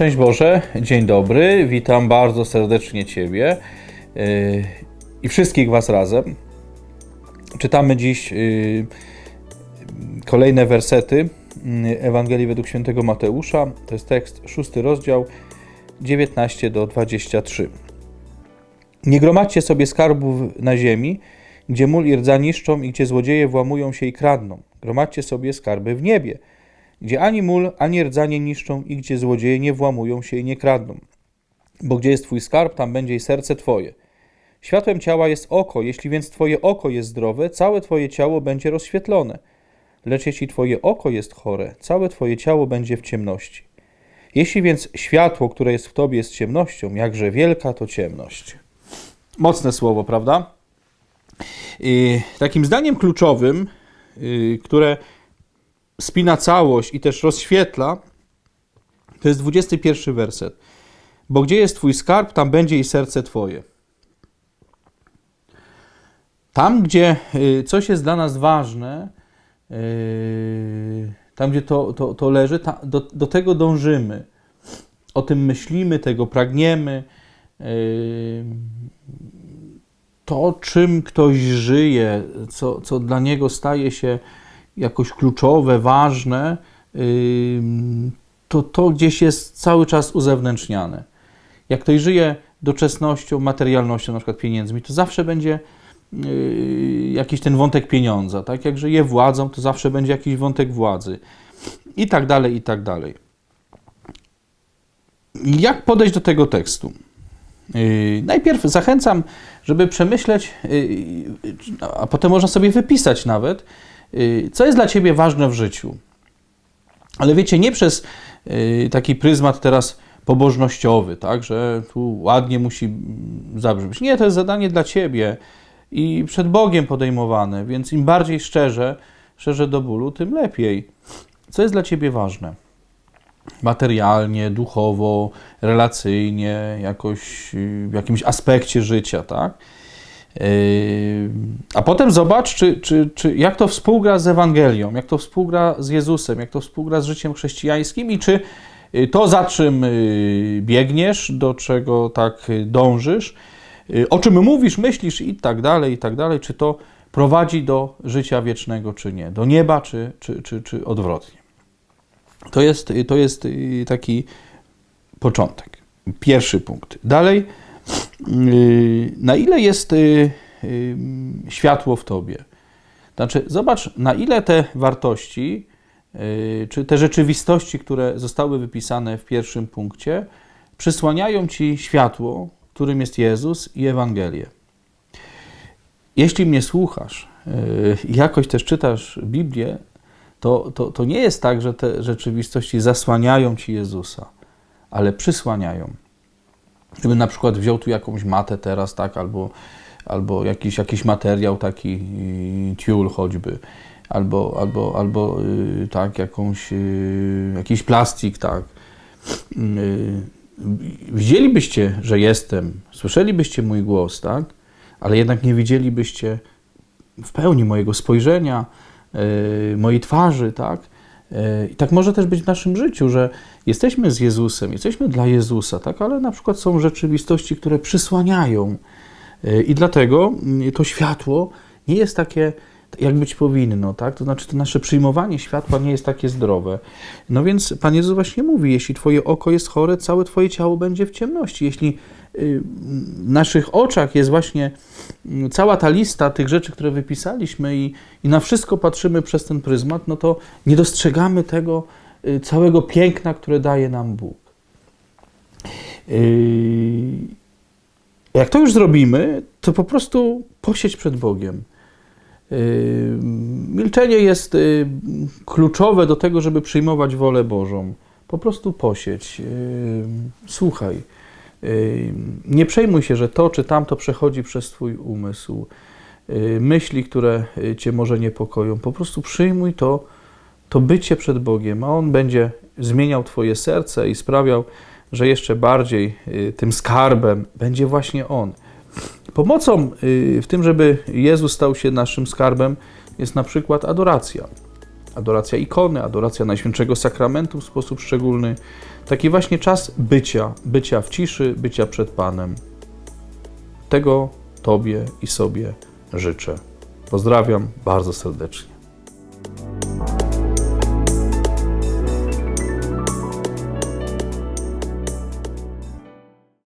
Szczęść Boże, dzień dobry, witam bardzo serdecznie Ciebie yy, i wszystkich Was razem. Czytamy dziś yy, kolejne wersety yy, Ewangelii według świętego Mateusza. To jest tekst, szósty rozdział, 19 do 23. Nie gromadźcie sobie skarbów na ziemi, gdzie mól i rdza niszczą i gdzie złodzieje włamują się i kradną. Gromadźcie sobie skarby w niebie, gdzie ani mól, ani rdza nie niszczą i gdzie złodzieje nie włamują się i nie kradną. Bo gdzie jest twój skarb, tam będzie i serce twoje. Światłem ciała jest oko, jeśli więc twoje oko jest zdrowe, całe twoje ciało będzie rozświetlone. Lecz jeśli twoje oko jest chore, całe twoje ciało będzie w ciemności. Jeśli więc światło, które jest w tobie, jest ciemnością, jakże wielka to ciemność. Mocne słowo, prawda? Takim zdaniem kluczowym, yy, które spina całość i też rozświetla, to jest 21 werset. Bo gdzie jest Twój skarb, tam będzie i serce Twoje. Tam, gdzie y, coś jest dla nas ważne, y, tam, gdzie to, to, to leży, do, do tego dążymy. O tym myślimy, tego pragniemy. Y, to, czym ktoś żyje, co, co dla niego staje się jakoś kluczowe, ważne, to to gdzieś jest cały czas uzewnętrzniane. Jak ktoś żyje doczesnością, materialnością, na przykład pieniędzmi, to zawsze będzie yy, jakiś ten wątek pieniądza. Tak jak żyje władzą, to zawsze będzie jakiś wątek władzy. I tak dalej, i tak dalej. Jak podejść do tego tekstu? Yy, najpierw zachęcam, żeby przemyśleć, yy, a potem można sobie wypisać nawet, co jest dla ciebie ważne w życiu. Ale wiecie, nie przez taki pryzmat teraz pobożnościowy, tak, że tu ładnie musi zabrzmieć. Nie, to jest zadanie dla ciebie i przed Bogiem podejmowane, więc im bardziej szczerze, szczerze do bólu, tym lepiej. Co jest dla ciebie ważne? Materialnie, duchowo, relacyjnie, jakoś w jakimś aspekcie życia, tak? A potem zobacz, czy, czy, czy jak to współgra z Ewangelią, jak to współgra z Jezusem, jak to współgra z życiem chrześcijańskim i czy yy, to, za czym yy, biegniesz, do czego tak dążysz, o czym mówisz, myślisz i tak dalej, i tak dalej, czy to prowadzi do życia wiecznego, czy nie, do nieba, czy, czy, czy, czy odwrotnie. To jest, to jest taki początek, pierwszy punkt. Dalej, na ile jest światło w tobie. Znaczy, zobacz, na ile te wartości, czy te rzeczywistości, które zostały wypisane w pierwszym punkcie, przysłaniają ci światło, którym jest Jezus i Ewangelię. Jeśli mnie słuchasz i jakoś też czytasz Biblię, to, to, to nie jest tak, że te rzeczywistości zasłaniają ci Jezusa, ale przysłaniają. Gdybym na przykład wziął tu jakąś matę teraz, tak, albo, albo jakiś, jakiś materiał taki, tiul choćby, albo, albo, albo y, tak, jakąś, y, jakiś plastik, tak. Y, widzielibyście, że jestem, słyszelibyście mój głos, tak, ale jednak nie widzielibyście w pełni mojego spojrzenia, mojej twarzy, tak, i tak może też być w naszym życiu, że jesteśmy z Jezusem, jesteśmy dla Jezusa, tak? ale na przykład są rzeczywistości, które przysłaniają. I dlatego mm, to światło nie jest takie, jak być powinno, tak? To znaczy, to nasze przyjmowanie światła nie jest takie zdrowe. No więc Pan Jezus właśnie mówi: jeśli Twoje oko jest chore, całe Twoje ciało będzie w ciemności. Jeśli y, w naszych oczach jest właśnie mm, cała ta lista tych rzeczy, które wypisaliśmy, i, i na wszystko patrzymy przez ten pryzmat, no to nie dostrzegamy tego y, całego piękna, które daje nam Bóg. Jak to już zrobimy, to po prostu posieć przed Bogiem. Milczenie jest kluczowe do tego, żeby przyjmować wolę Bożą. Po prostu posieć, słuchaj. Nie przejmuj się, że to czy tamto przechodzi przez Twój umysł. Myśli, które Cię może niepokoją, po prostu przyjmuj to, to bycie przed Bogiem, a On będzie zmieniał Twoje serce i sprawiał, że jeszcze bardziej tym skarbem będzie właśnie On. Pomocą w tym, żeby Jezus stał się naszym skarbem, jest na przykład adoracja. adoracja ikony, adoracja Najświętszego Sakramentu w sposób szczególny. Taki właśnie czas bycia, bycia w ciszy, bycia przed Panem. Tego Tobie i sobie życzę. Pozdrawiam bardzo serdecznie.